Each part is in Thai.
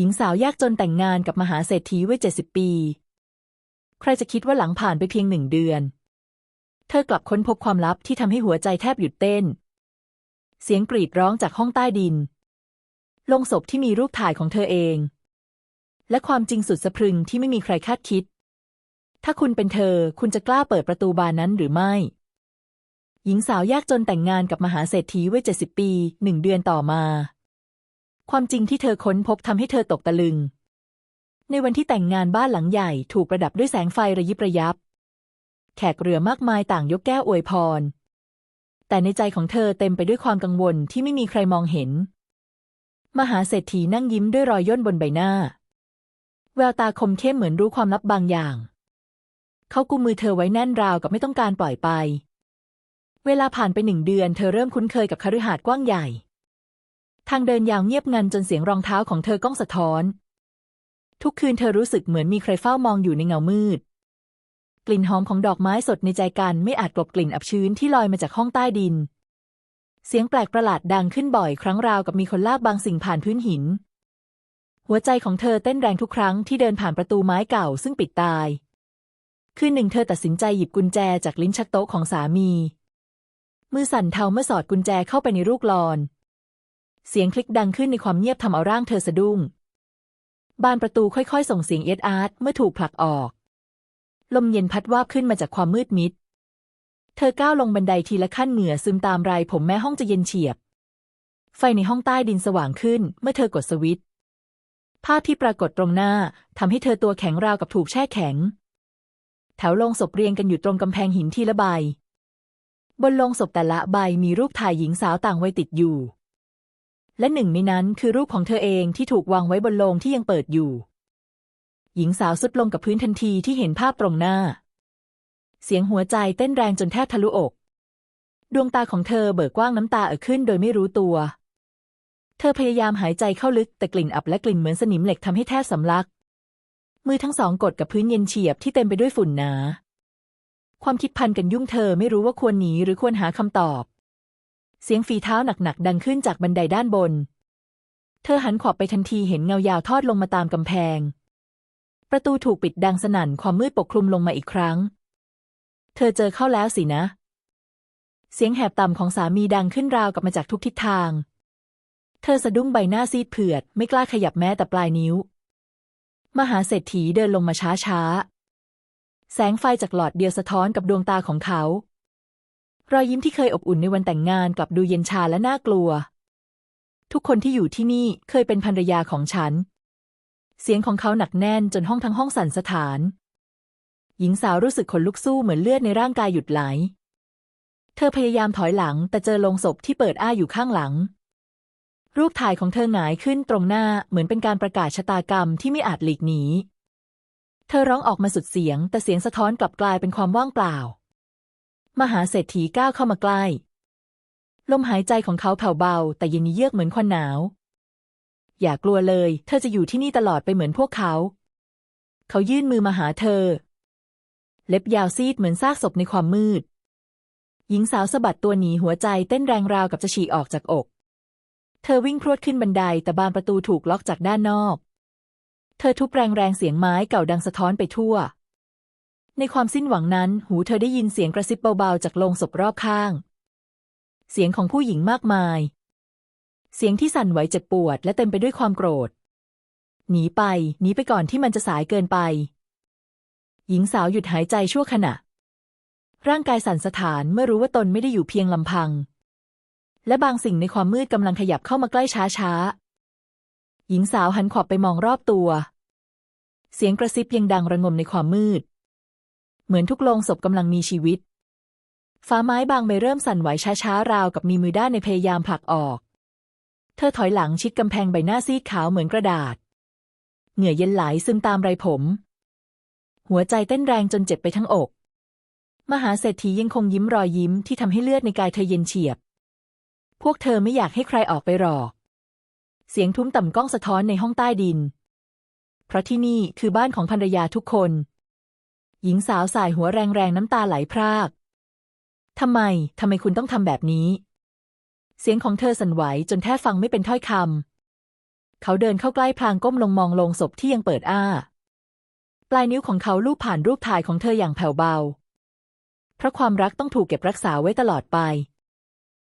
หญิงสาวยากจนแต่งงานกับมหาเศรษฐีวัยเจ็ดสิบปี ใครจะคิดว่าหลังผ่านไปเพียงหนึ่งเดือน เธอกลับค้นพบความลับที่ทำให้หัวใจแทบหยุดเต้น เสียงกรีดร้องจากห้องใต้ดิน ลงศพที่มีรูปถ่ายของเธอเอง และความจริงสุดสะพรึงที่ไม่มีใครคาดคิด ถ้าคุณเป็นเธอคุณจะกล้าเปิดประตูบานนั้นหรือไม่ หญิงสาวยากจนแต่งงานกับมหาเศรษฐีวัยเจ็ดสิบปีหนึ่งเดือนต่อมา ความจริงที่เธอค้นพบทำให้เธอตกตะลึง ในวันที่แต่งงานบ้านหลังใหญ่ถูกประดับด้วยแสงไฟระยิบระยับ แขกเรือมากมายต่างยกแก้วอวยพร แต่ในใจของเธอเต็มไปด้วยความกังวลที่ไม่มีใครมองเห็น มหาเศรษฐีนั่งยิ้มด้วยรอยย่นบนใบหน้า แววตาคมเข้มเหมือนรู้ความลับบางอย่าง เขากุมมือเธอไว้แน่นราวกับไม่ต้องการปล่อยไป เวลาผ่านไปหนึ่งเดือน เธอเริ่มคุ้นเคยกับคฤหาสน์กว้างใหญ่ ทางเดินยาวเงียบงันจนเสียงรองเท้าของเธอก้องสะท้อน ทุกคืนเธอรู้สึกเหมือนมีใครเฝ้ามองอยู่ในเงามืด กลิ่นหอมของดอกไม้สดในใจกันไม่อาจกลบกลิ่นอับชื้นที่ลอยมาจากห้องใต้ดิน เสียงแปลกประหลาดดังขึ้นบ่อยครั้งราวกับมีคนลากบางสิ่งผ่านพื้นหิน หัวใจของเธอเต้นแรงทุกครั้งที่เดินผ่านประตูไม้เก่าซึ่งปิดตาย คืนหนึ่งเธอตัดสินใจหยิบกุญแจจากลิ้นชักโต๊ะของสามี มือสั่นเทาเมื่อสอดกุญแจเข้าไปในลูกลอน เสียงคลิกดังขึ้นในความเงียบทำเอาร่างเธอสะดุ้ง บานประตูค่อยๆ ส่งเสียงเอ็ดอาร์ตเมื่อถูกผลักออก ลมเย็นพัดวาบขึ้นมาจากความมืดมิด เธอก้าวลงบันไดทีละขั้นเหงื่อซึมตามไรผมแม้ห้องจะเย็นเฉียบ ไฟในห้องใต้ดินสว่างขึ้น เมื่อเธอกดสวิตช์ภาพที่ปรากฏตรงหน้าทำให้เธอตัวแข็งราวกับถูกแช่แข็ง แถวโลงศพเรียงกันอยู่ตรงกำแพงหินทีละใบ บนโลงศพแต่ละใบมีรูปถ่ายหญิงสาวต่างวัยติดอยู่ และหนึ่งในนั้นคือรูปของเธอเองที่ถูกวางไว้บนโลงที่ยังเปิดอยู่ หญิงสาวสุดลงกับพื้นทันทีที่เห็นภาพตรงหน้า เสียงหัวใจเต้นแรงจนแทบทะลุอก ดวงตาของเธอเบิกกว้างน้ำตาเอ่อขึ้นโดยไม่รู้ตัว เธอพยายามหายใจเข้าลึกแต่กลิ่นอับและกลิ่นเหมือนสนิมเหล็กทำให้แทบสำลัก มือทั้งสองกดกับพื้นเย็นเฉียบที่เต็มไปด้วยฝุ่นหนา ความคิดพันกันยุ่งเธอไม่รู้ว่าควรหนีหรือควรหาคำตอบ เสียงฝีเท้าหนักๆดังขึ้นจากบันไดด้านบน เธอหันขวบไปทันทีเห็นเงายาวทอดลงมาตามกำแพง ประตูถูกปิดดังสนั่นความมืดปกคลุมลงมาอีกครั้ง เธอเจอเข้าแล้วสินะ เสียงแหบต่ำของสามีดังขึ้นราวกับมาจากทุกทิศทาง เธอสะดุ้งใบหน้าซีดเผือด ไม่กล้าขยับแม้แต่ปลายนิ้ว มหาเศรษฐีเดินลงมาช้าช้าๆแสงไฟจากหลอดเดียวสะท้อนกับดวงตาของเขา รอยยิ้มที่เคยอบอุ่นในวันแต่งงานกลับดูเย็นชาและน่ากลัว ทุกคนที่อยู่ที่นี่เคยเป็นภรรยาของฉัน เสียงของเขาหนักแน่นจนห้องทั้งห้องสั่นสะท้าน หญิงสาวรู้สึกขนลุกสู้เหมือนเลือดในร่างกายหยุดไหล เธอพยายามถอยหลังแต่เจอโลงศพที่เปิดอ้าอยู่ข้างหลัง รูปถ่ายของเธอหงายขึ้นตรงหน้าเหมือนเป็นการประกาศชะตากรรมที่ไม่อาจหลีกหนี เธอร้องออกมาสุดเสียง แต่เสียงสะท้อนกลับกลายเป็นความว่างเปล่า มหาเศรษฐีก้าวเข้ามาใกล้ ลมหายใจของเขาแผ่วเบา แต่เย็นเยือกเหมือนควันหนาว อย่ากลัวเลย เธอจะอยู่ที่นี่ตลอดไปเหมือนพวกเขา เขายื่นมือมาหาเธอ เล็บยาวซีดเหมือนซากศพในความมืด หญิงสาวสะบัดตัวหนีหัวใจเต้นแรงราวกับจะฉีกออกจากอก เธอวิ่งพรวดขึ้นบันไดแต่บานประตูถูกล็อกจากด้านนอก เธอทุบแรงๆเสียงไม้เก่าดังสะท้อนไปทั่ว ในความสิ้นหวังนั้น หูเธอได้ยินเสียงกระซิบเบาๆจากโลงศพรอบข้าง เสียงของผู้หญิงมากมาย เสียงที่สั่นไหวเจ็บปวด และเต็มไปด้วยความโกรธ หนีไป หนีไปก่อนที่มันจะสายเกินไป หญิงสาวหยุดหายใจชั่วขณะ ร่างกายสั่นสะท้านเมื่อรู้ว่าตนไม่ได้อยู่เพียงลำพัง และบางสิ่งในความมืดกำลังขยับเข้ามาใกล้ช้าๆ หญิงสาวหันขวับไปมองรอบตัว เสียงกระซิบยังดังระงมในความมืด เหมือนทุกโลงศพกำลังมีชีวิตฟ้าไม้บางใบเริ่มสั่นไหวช้าๆ ราวกับมีมือด้านในพยายามผลักออก เธอถอยหลังชิดกำแพงใบหน้าซีดขาวเหมือนกระดาษ เหงื่อเย็นไหลซึมตามไรผม หัวใจเต้นแรงจนเจ็บไปทั้งอก มหาเศรษฐียังคงยิ้มรอยยิ้มที่ทำให้เลือดในกายเธอเย็นเฉียบ พวกเธอไม่อยากให้ใครออกไปหรอก เสียงทุ้มต่ำก้องสะท้อนในห้องใต้ดิน เพราะที่นี่คือบ้านของภรรยาทุกคน หญิงสาวสายหัวแรงๆน้ำตาไหลพราก ทำไม ทำไมคุณต้องทำแบบนี้ เสียงของเธอสั่นไหวจนแทบฟังไม่เป็นถ้อยคำ เขาเดินเข้าใกล้พลางก้มลงมองลงศพที่ยังเปิดอ้า ปลายนิ้วของเขาลูบผ่านรูปถ่ายของเธออย่างแผ่วเบา เพราะความรักต้องถูกเก็บรักษาไว้ตลอดไป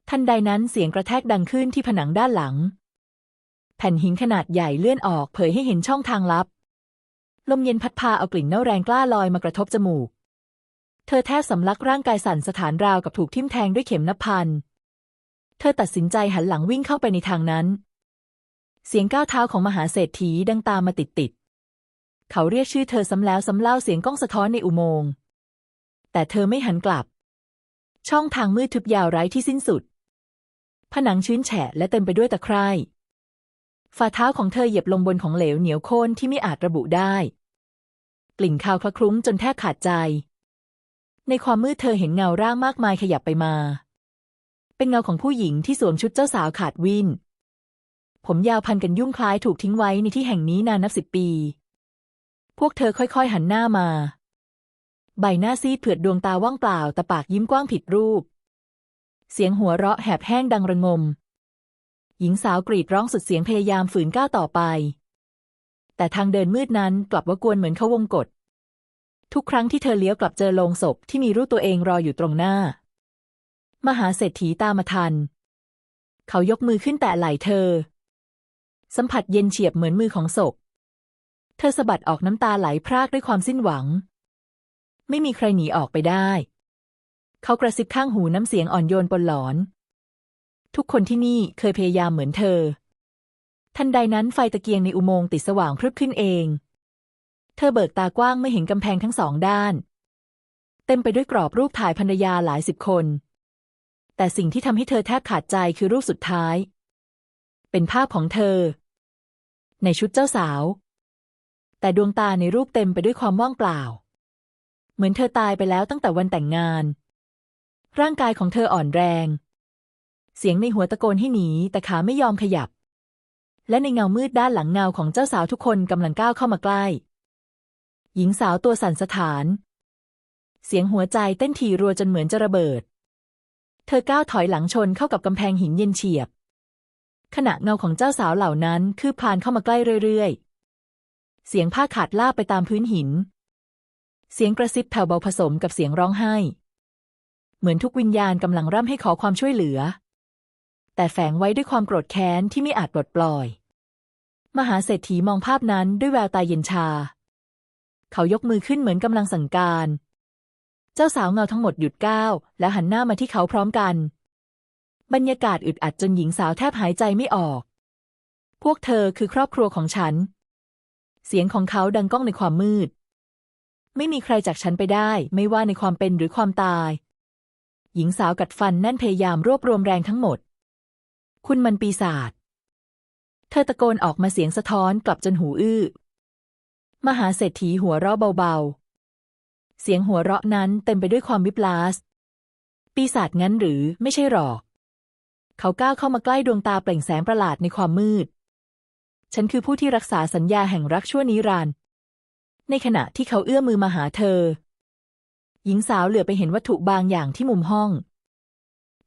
ทันใดนั้นเสียงกระแทกดังขึ้นที่ผนังด้านหลัง แผ่นหินขนาดใหญ่เลื่อนออกเผยให้เห็นช่องทางลับ ลมเย็นพัดพาเอากลิ่นเน่าแรงกล้าลอยมากระทบจมูก เธอแทบสำลักร่างกายสั่นสถานราวกับถูกทิ่มแทงด้วยเข็มนับพัน เธอตัดสินใจหันหลังวิ่งเข้าไปในทางนั้น เสียงก้าวเท้าของมหาเศรษฐีดังตามมาติดติดๆเขาเรียกชื่อเธอซ้ำแล้วซ้ำเล่าเสียงก้องสะท้อนในอุโมงค์ แต่เธอไม่หันกลับ ช่องทางมืดทึบยาวไร้ที่สิ้นสุด ผนังชื้นแฉะและเต็มไปด้วยตะไคร่ ฝ่าเท้าของเธอเหยียบลงบนของเหลวเหนียวโค่นที่ไม่อาจระบุได้ กลิ่นคาวคละคลุ้งจนแทบขาดใจ ในความมืดเธอเห็นเงาร่างมากมายขยับไปมา เป็นเงาของผู้หญิงที่สวมชุดเจ้าสาวขาดวินผมยาวพันกันยุ่งคล้ายถูกทิ้งไว้ในที่แห่งนี้นานนับสิบปี พวกเธอค่อยๆหันหน้ามา ใบหน้าซีดเผือดดวงตาว่างเปล่าแต่ปากยิ้มกว้างผิดรูป เสียงหัวเราะแหบแห้งดังระงม หญิงสาวกรีดร้องสุดเสียงพยายามฝืนก้าวต่อไป แต่ทางเดินมืดนั้นกลับว่ากวนเหมือนเขาวงกฏทุกครั้งที่เธอเลี้ยวกลับเจอโลงศพที่มีรูปตัวเองรออยู่ตรงหน้า มหาเศรษฐีตามมาทัน เขายกมือขึ้นแตะไหล่เธอ สัมผัสเย็นเฉียบเหมือนมือของศพ เธอสะบัดออกน้ำตาไหลพรากด้วยความสิ้นหวัง ไม่มีใครหนีออกไปได้ เขากระซิบข้างหูน้ำเสียงอ่อนโยนปนหลอน ทุกคนที่นี่เคยพยายามเหมือนเธอ ทันใดนั้นไฟตะเกียงในอุโมงค์ติดสว่างพรึบขึ้นเอง เธอเบิกตากว้างไม่เห็นกำแพงทั้งสองด้าน เต็มไปด้วยกรอบรูปถ่ายภรรยาหลายสิบคน แต่สิ่งที่ทำให้เธอแทบขาดใจคือรูปสุดท้าย เป็นภาพของเธอ ในชุดเจ้าสาว แต่ดวงตาในรูปเต็มไปด้วยความว่างเปล่า เหมือนเธอตายไปแล้วตั้งแต่วันแต่งงาน ร่างกายของเธออ่อนแรง สียงในหัวตะโกนให้หนี แต่ขาไม่ยอมขยับ และในเงามืดด้านหลังเงาของเจ้าสาวทุกคนกำลังก้าวเข้ามาใกล้ หญิงสาวตัวสั่นสะท้าน เสียงหัวใจเต้นถี่รัวจนเหมือนจะระเบิด เธอก้าวถอยหลังชนเข้ากับกำแพงหินเย็นเฉียบ ขณะเงาของเจ้าสาวเหล่านั้นคืบคลานเข้ามาใกล้เรื่อยๆ เสียงผ้าขาดลาบไปตามพื้นหิน เสียงกระซิบแผ่วเบาผสมกับเสียงร้องไห้ เหมือนทุกวิญญาณกำลังร่ำให้ขอความช่วยเหลือ แต่แฝงไว้ด้วยความโกรธแค้นที่ไม่อาจปลดปล่อย มหาเศรษฐีมองภาพนั้นด้วยแววตาเย็นชา เขายกมือขึ้นเหมือนกำลังสั่งการ เจ้าสาวเงาทั้งหมดหยุดก้าวและหันหน้ามาที่เขาพร้อมกัน บรรยากาศอึดอัดจนหญิงสาวแทบหายใจไม่ออก พวกเธอคือครอบครัวของฉัน เสียงของเขาดังก้องในความมืด ไม่มีใครจากฉันไปได้ ไม่ว่าในความเป็นหรือความตาย หญิงสาวกัดฟันแน่นพยายามรวบรวมแรงทั้งหมด คุณมันปีศาจ เธอตะโกนออกมาเสียงสะท้อนกลับจนหูอื้อ มหาเศรษฐีหัวเราะเบาๆ เสียงหัวเราะนั้นเต็มไปด้วยความวิปลาส ปีศาจงั้นหรือไม่ใช่หรอก เขาก้าวเข้ามาใกล้ดวงตาเปล่งแสงประหลาดในความมืด ฉันคือผู้ที่รักษาสัญญาแห่งรักชั่วนิรันดร์ ในขณะที่เขาเอื้อมมือมาหาเธอ หญิงสาวเหลือไปเห็นวัตถุบางอย่างที่มุมห้อง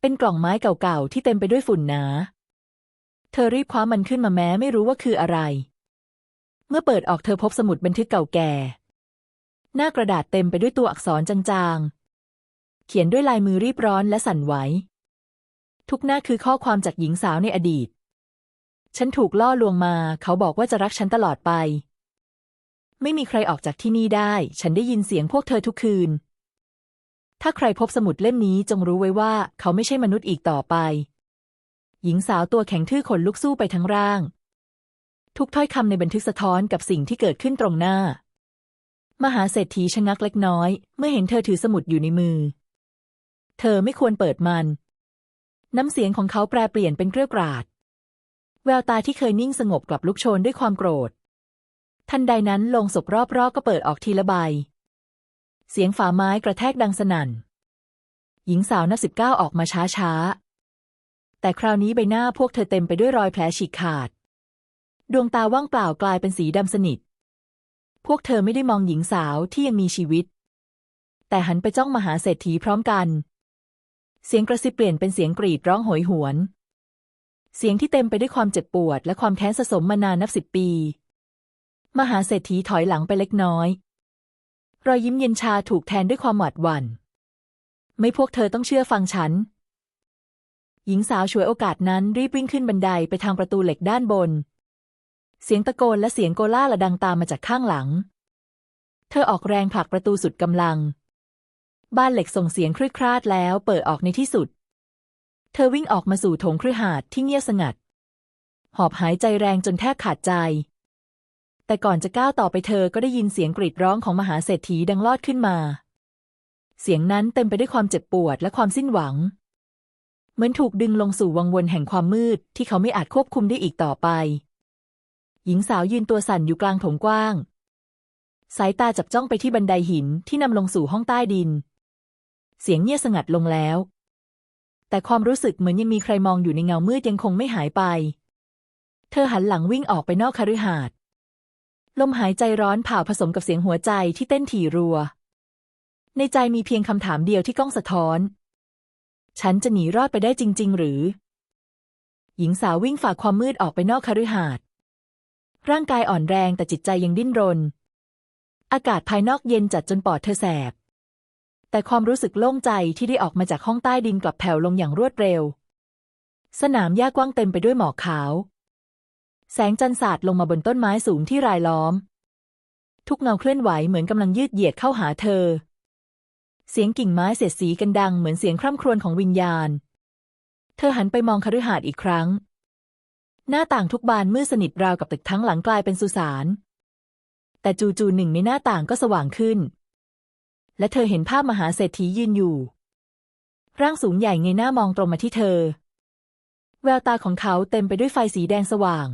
เป็นกล่องไม้เก่าๆที่เต็มไปด้วยฝุ่นหนา เธอรีบคว้ามันขึ้นมาแม้ไม่รู้ว่าคืออะไร เมื่อเปิดออกเธอพบสมุดบันทึกเก่าแก่ หน้ากระดาษเต็มไปด้วยตัวอักษรจางๆ เขียนด้วยลายมือรีบร้อนและสั่นไหว ทุกหน้าคือข้อความจากหญิงสาวในอดีต ฉันถูกล่อลวงมา เขาบอกว่าจะรักฉันตลอดไป ไม่มีใครออกจากที่นี่ได้ ฉันได้ยินเสียงพวกเธอทุกคืน ถ้าใครพบสมุดเล่มนี้จงรู้ไว้ว่าเขาไม่ใช่มนุษย์อีกต่อไป หญิงสาวตัวแข็งทื่อขนลุกสู้ไปทั้งร่าง ทุกถ้อยคำในบันทึกสะท้อนกับสิ่งที่เกิดขึ้นตรงหน้า มหาเศรษฐีชะงักเล็กน้อย เมื่อเห็นเธอถือสมุดอยู่ในมือ เธอไม่ควรเปิดมัน น้ำเสียงของเขาแปรเปลี่ยนเป็นเกรียวกราด แววตาที่เคยนิ่งสงบกลับลุกโชนด้วยความโกรธ ทันใดนั้นลงศพรอบๆก็เปิดออกทีละใบ เสียงฝาไม้กระแทกดังสนั่น หญิงสาวนับสิบเก้าออกมาช้าๆแต่คราวนี้ใบหน้าพวกเธอเต็มไปด้วยรอยแผลฉีกขาด ดวงตาว่างเปล่ากลายเป็นสีดำสนิท พวกเธอไม่ได้มองหญิงสาวที่ยังมีชีวิต แต่หันไปจ้องมหาเศรษฐีพร้อมกัน เสียงกระซิบเปลี่ยนเป็นเสียงกรีดร้องโหยหวน เสียงที่เต็มไปด้วยความเจ็บปวดและความแค้นสะสมมานานนับสิบปี มหาเศรษฐีถอยหลังไปเล็กน้อย รอยยิ้มเย็นชาถูกแทนด้วยความหวาดหวั่น ไม่พวกเธอต้องเชื่อฟังฉัน หญิงสาวฉวยโอกาสนั้นรีบวิ่งขึ้นบันไดไปทางประตูเหล็กด้านบน เสียงตะโกนและเสียงโกล่าระดังตามมาจากข้างหลัง เธอออกแรงผลักประตูสุดกำลัง บ้านเหล็กส่งเสียงครืดคราดแล้วเปิดออกในที่สุด เธอวิ่งออกมาสู่โถงคฤหาสน์ที่เงียบสงัด หอบหายใจแรงจนแทบขาดใจ แต่ก่อนจะก้าวต่อไปเธอก็ได้ยินเสียงกรีดร้องของมหาเศรษฐีดังลอดขึ้นมา เสียงนั้นเต็มไปด้วยความเจ็บปวดและความสิ้นหวัง เหมือนถูกดึงลงสู่วังวนแห่งความมืดที่เขาไม่อาจควบคุมได้อีกต่อไป หญิงสาวยืนตัวสั่นอยู่กลางถงกว้าง สายตาจับจ้องไปที่บันไดหินที่นำลงสู่ห้องใต้ดิน เสียงเงียบสงัดลงแล้ว แต่ความรู้สึกเหมือนยังมีใครมองอยู่ในเงามืดยังคงไม่หายไป เธอหันหลังวิ่งออกไปนอกคฤหาสน์ ลมหายใจร้อนเผาผสมกับเสียงหัวใจที่เต้นถี่รัว ในใจมีเพียงคำถามเดียวที่ก้องสะท้อน ฉันจะหนีรอดไปได้จริง ๆ หรือ หญิงสาววิ่งฝ่าความมืดออกไปนอกคฤหาสน์ร่างกายอ่อนแรงแต่จิตใจยังดิ้นรน อากาศภายนอกเย็นจัดจนปอดเธอแสบ แต่ความรู้สึกโล่งใจที่ได้ออกมาจากห้องใต้ดินกลับแผ่วลงอย่างรวดเร็ว สนามหญ้ากว้างเต็มไปด้วยหมอกขาว แสงจันทร์สาดลงมาบนต้นไม้สูงที่รายล้อม ทุกเงาเคลื่อนไหวเหมือนกำลังยืดเหยียดเข้าหาเธอ เสียงกิ่งไม้เสียดสีกันดังเหมือนเสียงคร่ำครวญของวิญญาณ เธอหันไปมองคฤหาสน์อีกครั้ง หน้าต่างทุกบานมืดสนิทราวกับตึกทั้งหลังกลายเป็นสุสาน แต่จู่ๆหนึ่งในหน้าต่างก็สว่างขึ้น และเธอเห็นภาพมหาเศรษฐียืนอยู่ ร่างสูงใหญ่เงยหน้ามองตรงมาที่เธอ แววตาของเขาเต็มไปด้วยไฟสีแดงสว่าง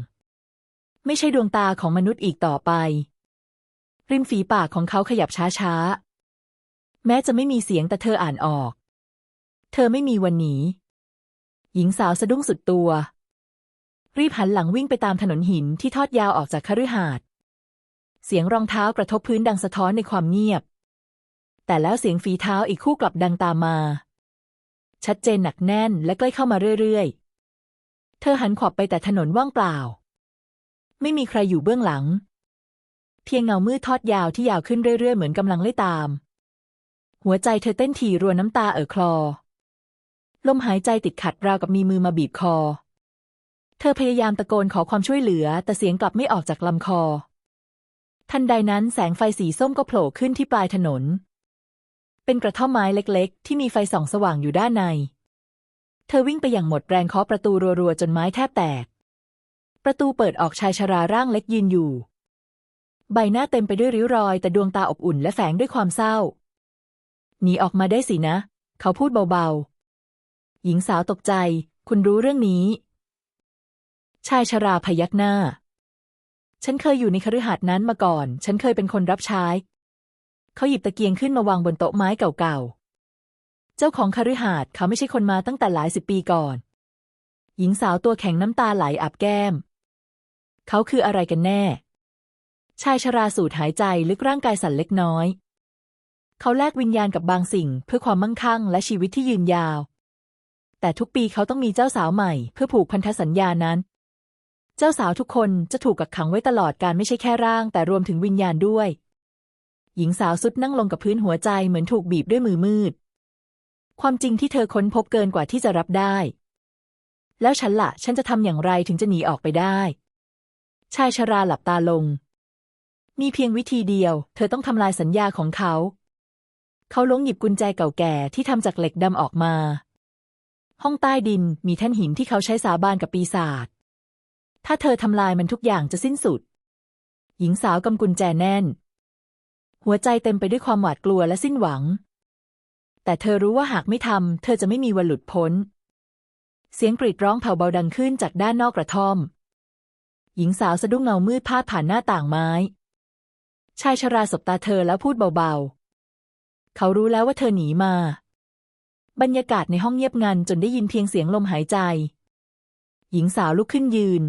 ไม่ใช่ดวงตาของมนุษย์อีกต่อไป ริมฝีปากของเขาขยับช้าๆ แม้จะไม่มีเสียงแต่เธออ่านออก เธอไม่มีวันหนี หญิงสาวสะดุ้งสุดตัว รีบหันหลังวิ่งไปตามถนนหินที่ทอดยาวออกจากคฤหาสน์เสียงรองเท้ากระทบพื้นดังสะท้อนในความเงียบ แต่แล้วเสียงฝีเท้าอีกคู่กลับดังตามมา ชัดเจนหนักแน่นและใกล้เข้ามาเรื่อยๆ เธอหันขวับไปแต่ถนนว่างเปล่า ไม่มีใครอยู่เบื้องหลัง เพียงเงามืดทอดยาวที่ยาวขึ้นเรื่อยๆ เหมือนกำลังไล่ตาม หัวใจเธอเต้นถี่รัวน้ำตาเอ่อคลอ ลมหายใจติดขัดราวกับมีมือมาบีบคอ เธอพยายามตะโกนขอความช่วยเหลือ แต่เสียงกลับไม่ออกจากลำคอ ทันใดนั้นแสงไฟสีส้มก็โผล่ขึ้นที่ปลายถนน เป็นกระท่อมไม้เล็กๆ ที่มีไฟส่องสว่างอยู่ด้านใน เธอวิ่งไปอย่างหมดแรงเคาะประตูรัวๆ จนไม้แทบแตก ประตูเปิดออกชายชราร่างเล็กยืนอยู่ ใบหน้าเต็มไปด้วยริ้วรอย แต่ดวงตาอบอุ่นและแฝงด้วยความเศร้า หนีออกมาได้สินะ เขาพูดเบาๆ หญิงสาวตกใจ คุณรู้เรื่องนี้ ชายชราพยักหน้า ฉันเคยอยู่ในคฤหาสน์นั้นมาก่อน ฉันเคยเป็นคนรับใช้ เขาหยิบตะเกียงขึ้นมาวางบนโต๊ะไม้เก่าๆ เจ้าของคฤหาสน์เขาไม่ใช่คนมาตั้งแต่หลายสิบปีก่อนหญิงสาวตัวแข็งน้ำตาไหลอาบแก้ม เขาคืออะไรกันแน่ ชายชราสูดหายใจลึกร่างกายสั่นเล็กน้อย เขาแลกวิญญาณกับบางสิ่งเพื่อความมั่งคั่งและชีวิตที่ยืนยาว แต่ทุกปีเขาต้องมีเจ้าสาวใหม่เพื่อผูกพันธสัญญานั้น เจ้าสาวทุกคนจะถูกกักขังไว้ตลอดการไม่ใช่แค่ร่าง แต่รวมถึงวิญญาณด้วย หญิงสาวสุดนั่งลงกับพื้นหัวใจเหมือนถูกบีบด้วยมือมืด ความจริงที่เธอค้นพบเกินกว่าที่จะรับได้แล้วฉันละ่ะ ฉันจะทำอย่างไรถึงจะหนีออกไปได้ ชายชราหลับตาลง มีเพียงวิธีเดียว เธอต้องทำลายสัญญาของเขา เขาล้วงหยิบกุญแจเก่าแก่ที่ทำจากเหล็กดำออกมา ห้องใต้ดินมีแท่นหินที่เขาใช้สาบานกับปีศาจ ถ้าเธอทำลายมันทุกอย่างจะสิ้นสุด หญิงสาวกำกุญแจแน่น หัวใจเต็มไปด้วยความหวาดกลัวและสิ้นหวัง แต่เธอรู้ว่าหากไม่ทำเธอจะไม่มีวันหลุดพ้น เสียงกรีดร้องแผ่วเบาดังขึ้นจากด้านนอกกระท่อม หญิงสาวสะดุ้งเงามืดพาดผ่านหน้าต่างไม้ ชายชราสบตาเธอแล้วพูดเบาๆ เขารู้แล้วว่าเธอหนีมา บรรยากาศในห้องเงียบงันจนได้ยินเพียงเสียงลมหายใจ หญิงสาวลุกขึ้นยืน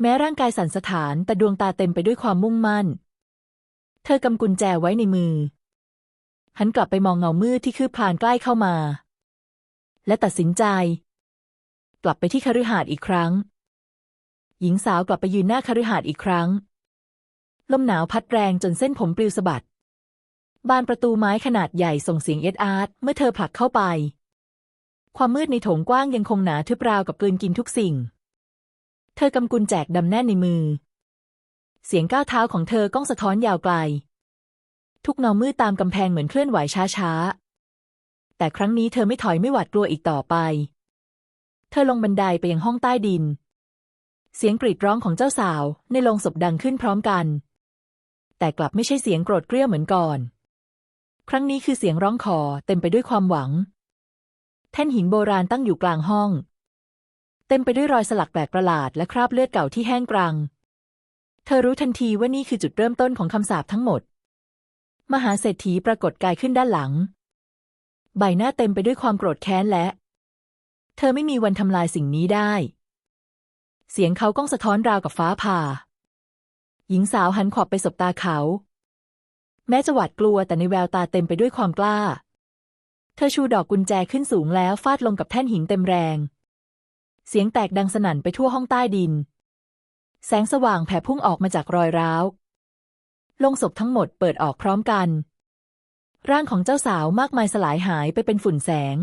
แม้ร่างกายสั่นสะท้านแต่ดวงตาเต็มไปด้วยความมุ่งมั่น เธอกำกุญแจไว้ในมือ หันกลับไปมองเงามืดที่คืบคลานใกล้เข้ามา และตัดสินใจ กลับไปที่คฤหาสน์อีกครั้ง หญิงสาวกลับไปยืนหน้าคฤหาสน์อีกครั้ง ลมหนาวพัดแรงจนเส้นผมปลิวสะบัด บานประตูไม้ขนาดใหญ่ส่งเสียงเอ็ดอาร์ตเมื่อเธอผลักเข้าไป ความมืดในโถงกว้างยังคงหนาทึบราวกับกลืนกินทุกสิ่ง เธอกำกุญแจกดำแน่นในมือ เสียงก้าวเท้าของเธอก้องสะท้อนยาวไกล ทุกเงมืดตามกำแพงเหมือนเคลื่อนไหวช้าๆ แต่ครั้งนี้เธอไม่ถอยไม่หวาดกลัวอีกต่อไป เธอลงบันไดไปยังห้องใต้ดิน เสียงกรีดร้องของเจ้าสาวในโรงศพดังขึ้นพร้อมกัน แต่กลับไม่ใช่เสียงโกรธเกรี้ยวเหมือนก่อน ครั้งนี้คือเสียงร้องขอเต็มไปด้วยความหวัง แท่นหินโบราณตั้งอยู่กลางห้อง เต็มไปด้วยรอยสลักแปลกประหลาดและคราบเลือดเก่าที่แห้งกรัง เธอรู้ทันทีว่านี่คือจุดเริ่มต้นของคำสาปทั้งหมด มหาเศรษฐีปรากฏกายขึ้นด้านหลัง ใบหน้าเต็มไปด้วยความโกรธแค้นและ เธอไม่มีวันทำลายสิ่งนี้ได้ เสียงเขาก้องสะท้อนราวกับฟ้าผ่า หญิงสาวหันขวับไปสบตาเขา แม้จะหวาดกลัวแต่ในแววตาเต็มไปด้วยความกล้า เธอชูดอกกุญแจขึ้นสูงแล้วฟาดลงกับแท่นหินเต็มแรง เสียงแตกดังสนั่นไปทั่วห้องใต้ดิน แสงสว่างแผ่พุ่งออกมาจากรอยร้าวลงศพทั้งหมดเปิดออกพร้อมกัน ร่างของเจ้าสาวมากมายสลายหายไปเป็นฝุ่นแสง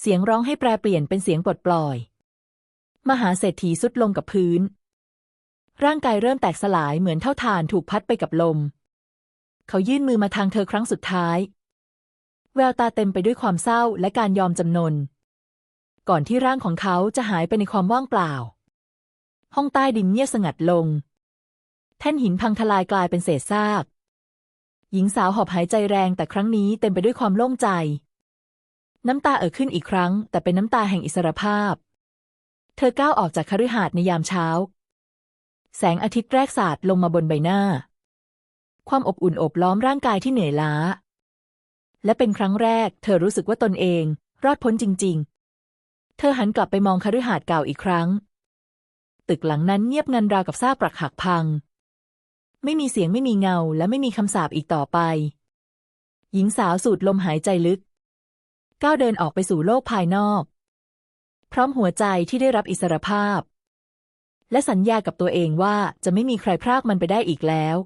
เสียงร้องให้แปรเปลี่ยนเป็นเสียงปลดปล่อย มหาเศรษฐีสุดลงกับพื้น ร่างกายเริ่มแตกสลายเหมือนเท่าฐานถูกพัดไปกับลม เขายื่นมือมาทางเธอครั้งสุดท้าย แววตาเต็มไปด้วยความเศร้าและการยอมจำนน ก่อนที่ร่างของเขาจะหายไปในความว่างเปล่า ห้องใต้ดินเงียบสงัดลง แท่นหินพังทลายกลายเป็นเศษซาก หญิงสาวหอบหายใจแรงแต่ครั้งนี้เต็มไปด้วยความโล่งใจ น้ำตาเอ่อขึ้นอีกครั้ง แต่เป็นน้ำตาแห่งอิสรภาพ เธอก้าวออกจากคฤหาสน์ในยามเช้า แสงอาทิตย์แรกสาดลงมาบนใบหน้า ความอบอุ่นอบล้อมร่างกายที่เหนื่อยล้า และเป็นครั้งแรก เธอรู้สึกว่าตนเอง รอดพ้นจริง ๆ เธอหันกลับไปมองคฤหาสน์เก่าอีกครั้ง ตึกหลังนั้นเงียบงันราวกับซากปรักหักพัง ไม่มีเสียงไม่มีเงาและไม่มีคำสาปอีกต่อไป หญิงสาวสูดลมหายใจลึก ก้าวเดินออกไปสู่โลกภายนอก พร้อมหัวใจที่ได้รับอิสรภาพ และสัญญากับตัวเองว่าจะไม่มีใครพรากมันไปได้อีกแล้ว